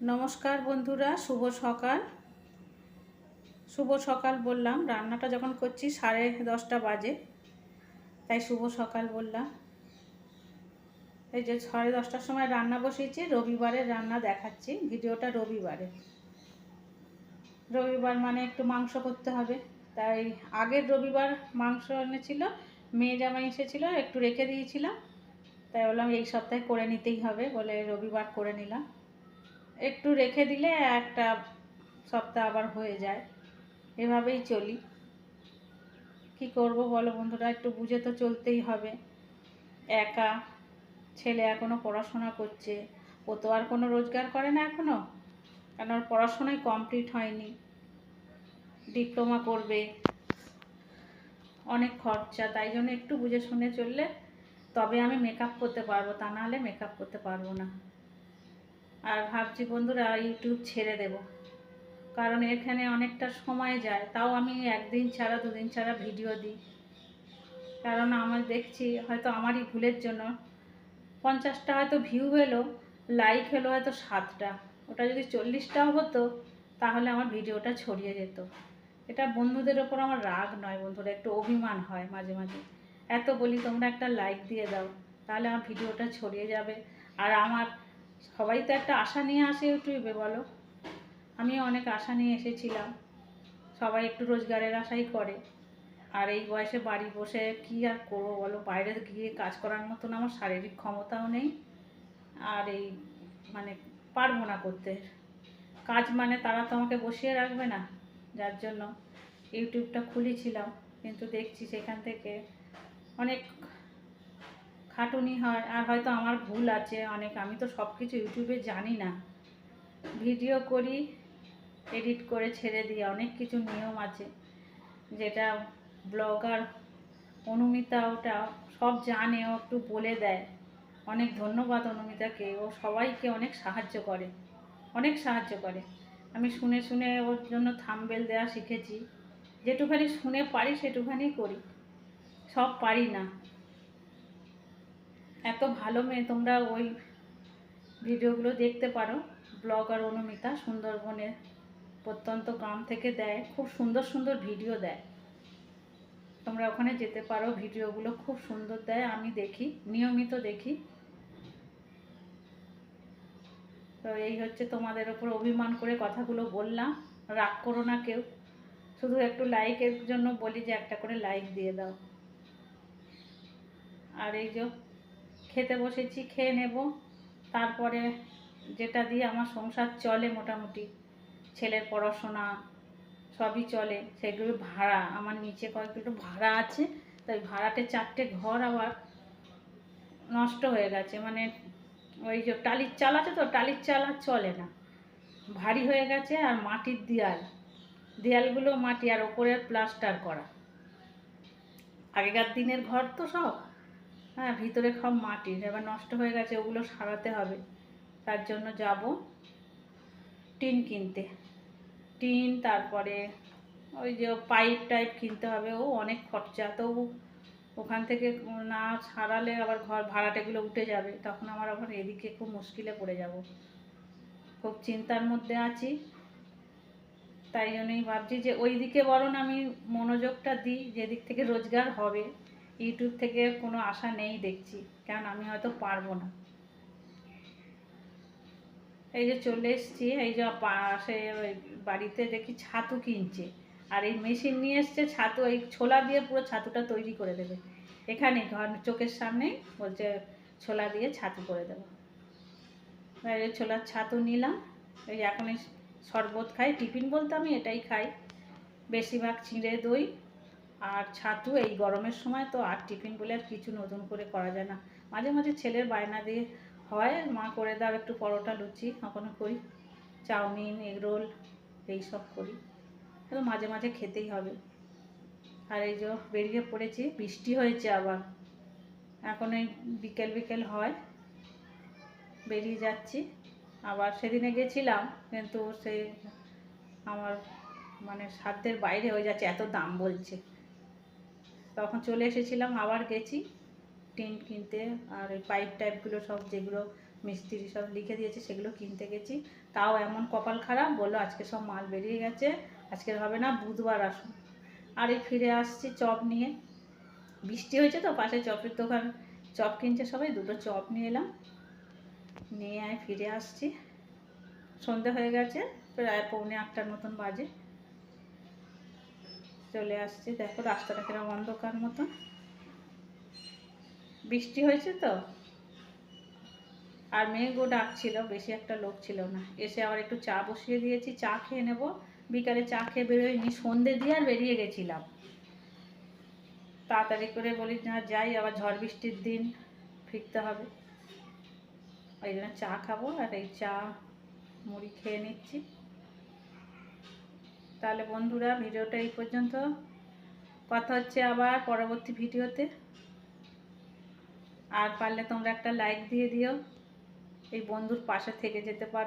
নমস্কার বন্ধুরা, শুভ সকাল। শুভ সকাল বললাম, রান্নাটা যখন করছি সাড়ে দশটা বাজে, তাই শুভ সকাল বললাম। এই যে সাড়ে দশটার সময় রান্না বসিয়েছি, রবিবারের রান্না দেখাচ্ছি, ভিডিওটা রবিবারে। রবিবার মানে একটু মাংস করতে হবে, তাই আগের রবিবার মাংস এনেছিল, মেয়ে জামাই এসেছিল, একটু রেখে দিয়েছিলাম, তাই বললাম এই সপ্তাহে করে নিতেই হবে বলে রবিবার করে নিলাম। একটু রেখে দিলে একটা সপ্তাহ আবার হয়ে যায়। এভাবেই চলি। কি করব বলো বন্ধুরা? একটু বুঝে তো চলতেই হবে। একা, ছেলে এখনও পড়াশোনা করছে। ও তো আর কোনো রোজগার করে না এখনও কারণ ওর পড়াশোনাই কমপ্লিট হয়নি। ডিপ্লোমা করবে। অনেক খরচা, তাই জন্য একটু বুঝে শুনে চললে তবে আমি মেকআপ করতে পারব। তা নাহলে মেকআপ করতে পারব না। আর ভাবছি, বন্ধুরা ইউটিউব ছেড়ে দেব। কারণ এখানে অনেকটা সময় যায়। তাও আমি একদিন ছাড়া, দুদিন ছাড়া ভিডিও দিই। কারণ আমার দেখছি, হয়তো আমারই ভুলের জন্য। পঞ্চাশটা হয়তো ভিউ হলো লাইক হলো হয়তো সাতটা। ওটা যদি চল্লিশটাও হতো, তাহলে আমার ভিডিওটা ছড়িয়ে যেত। এটা বন্ধুদের ওপর আমার রাগ নয়, বন্ধুরা, একটু অভিমান হয় মাঝে মাঝে। এত বলি তোমরা একটা লাইক দিয়ে দাও, তাহলে আমার ভিডিওটা ছড়িয়ে যাবে। আর আমার সবাই তো একটা আশা নিয়ে আসে ইউটিউবে বলো। আমি অনেক আশা নিয়ে এসেছিলাম। সবাই একটু রোজগারের আশাই করে। আর এই বয়সে বাড়ি বসে কি আর করব বলো? বাইরে গিয়ে কাজ করার মতন আমার শারীরিক ক্ষমতাও নেই। আর এই মানে পারব না করতে। কাজ মানে তারা তো আমাকে বসিয়ে রাখবে না। যার জন্য ইউটিউবটা খুলেছিলাম, কিন্তু দেখছি সেখান থেকে অনেক খাটুনি হয়, আর হয়তো আমার ভুল আছে অনেক, আমি তো সব কিছু ইউটিউবে জানি না। ভিডিও করি, এডিট করে ছেড়ে দিই, অনেক কিছু নিয়ম আছে। যেটা ব্লগার অনুমিতা, ওটা সব জানে, ও একটু বলে দেয়। অনেক ধন্যবাদ অনুমিতাকে, ও সবাইকে অনেক সাহায্য করে, অনেক সাহায্য করে। আমি শুনে শুনে ওর জন্য থামবেল দেওয়া শিখেছি। যেটুখানি শুনে পারি, সেটুখানি করি। সব পারি না। এত ভালো মেয়ে, তোমরা ওই ভিডিওগুলো দেখতে পারো। ব্লগার অনুমিতা সুন্দরবনের প্রত্যন্ত গ্রাম থেকে দেয়, খুব সুন্দর সুন্দর ভিডিও দেয়। তোমরা ওখানে যেতে পারো, ভিডিওগুলো খুব সুন্দর দেয়, আমি দেখি, নিয়মিত দেখি। তো এই হচ্ছে তোমাদের ওপর অভিমান করে কথাগুলো বললাম, রাগ করো না কেউ। শুধু একটু লাইকের জন্য বলি যে, একটা করে লাইক দিয়ে দাও। আর এই যে খেতে বসেছি, খেয়ে নেব। তারপরে যেটা দিয়ে আমার সংসার চলে মোটামুটি, ছেলের পড়াশোনা সবই চলে, সেগুলো ভাড়া, আমার নিচে কয়েকগুলো ভাড়া আছে, তাই ভাড়াটে চারটে ঘর আবার নষ্ট হয়ে গেছে মানে ওই যে টালির চাল আছে তো, টালির চাল আর চলে না। ভারী হয়ে গেছে আর মাটির দেয়াল, দেয়ালগুলো মাটি আর ওপরের প্লাস্টার করা। আগেকার দিনের ঘর তো সব হ্যাঁ ভিতরে সব মাটির, এবার নষ্ট হয়ে গেছে, ওগুলো সারাতে হবে। তার জন্য যাব টিন কিনতে। টিন, তারপরে ওই যে পাইপ টাইপ কিনতে হবে, ও অনেক খরচা। তো ওখান থেকে না সারালে আবার ঘর ভাড়াটেগুলো উঠে যাবে। তখন আমার আবার এদিকে খুব মুশকিলে পড়ে যাব। খুব চিন্তার মধ্যে আছি। তাই জন্যই ভাবছি যে ওই দিকে বরং আমি মনোযোগটা দিই, যেদিক থেকে রোজগার হবে। ইউটিউব থেকে কোনো আশা নেই দেখছি, কারণ আমি হয়তো পারব না। এই যে চলে এসছি, এই যে পাশে বাড়িতে দেখি ছাতু কিনছে, আর এই মেশিন নিয়ে এসছে ছাতু, এই ছোলা দিয়ে পুরো ছাতুটা তৈরি করে দেবে। এখানে ঘর, চোখের সামনেই বলছে ছোলা দিয়ে ছাতু করে দেবো। এই ছোলার ছাতু নিলাম, এই এখন শরবত খাই, টিফিন বলতে আমি এটাই খাই। বেশিরভাগ চিঁড়ে দই আর ছাতু এই গরমের সময় তো আর টিফিন বলে আর কিছু নতুন করে করা যায় না। মাঝে মাঝে ছেলের বায়না দিয়ে হয়, মা করে দাও একটু পরোটা, লুচি কখনো করি। চাউমিন, এগরোল এইসব করি। তো মাঝে মাঝে খেতেই হবে। আর এই যে বেরিয়ে পড়েছি, বৃষ্টি হয়েছে আবার। এখন এই বিকেল বিকেল হয়, বেরিয়ে যাচ্ছি। আবার সেদিনে গেছিলাম, কিন্তু সেই আমার মানে সাধ্যের বাইরে হয়ে যাচ্ছে, এত দাম বলছে। তখন চলে এসেছিলাম, আবার গেছি। টিন কিনতে, আর ওই পাইপ টাইপগুলো সব যেগুলো মিস্ত্রি সব লিখে দিয়েছে, সেগুলো কিনতে গেছি। তাও এমন কপাল খারাপ, বলল আজকে সব মাল বেরিয়ে গেছে আজকের হবে না, বুধবার আসুন। আর এই ফিরে আসছি চপ নিয়ে। বৃষ্টি হয়েছে তো, পাশে চপের দোকান। চপ কিনছে সবাই, দুটো চপ নিয়ে এলাম। নিয়ে আমি ফিরে আসছি। সন্ধে হয়ে গেছে, প্রায় পৌনে আটটার মতন বাজে। চলে আসছি। দেখো রাস্তাটা কীরকম অন্ধকার মতন বৃষ্টি হয়েছে তো? আর মেঘও ডাকছিল বেশি একটা লোক ছিল না। এসে আবার একটু চা বসিয়ে দিয়েছি, চা খেয়ে নেব। বিকালে চা খেয়ে বেরোয়নি সন্ধে দিয়ে আর বেরিয়ে গেছিলাম। তাড়াতাড়ি করে বলি, না, যাই, আবার ঝড় বৃষ্টির দিন, ফিরতে হবে। ওই জন্য চা খাব, আর এই চা মুড়ি খেয়ে নিচ্ছি। তাহলে বন্ধুরা ভিডিওটা এই পর্যন্ত। কথা হচ্ছে আবার পরবর্তী ভিডিওতে। আর পারলে তোমরা একটা লাইক দিয়ে দিও। এই বন্ধুর পাশে থেকে যেতে পারো।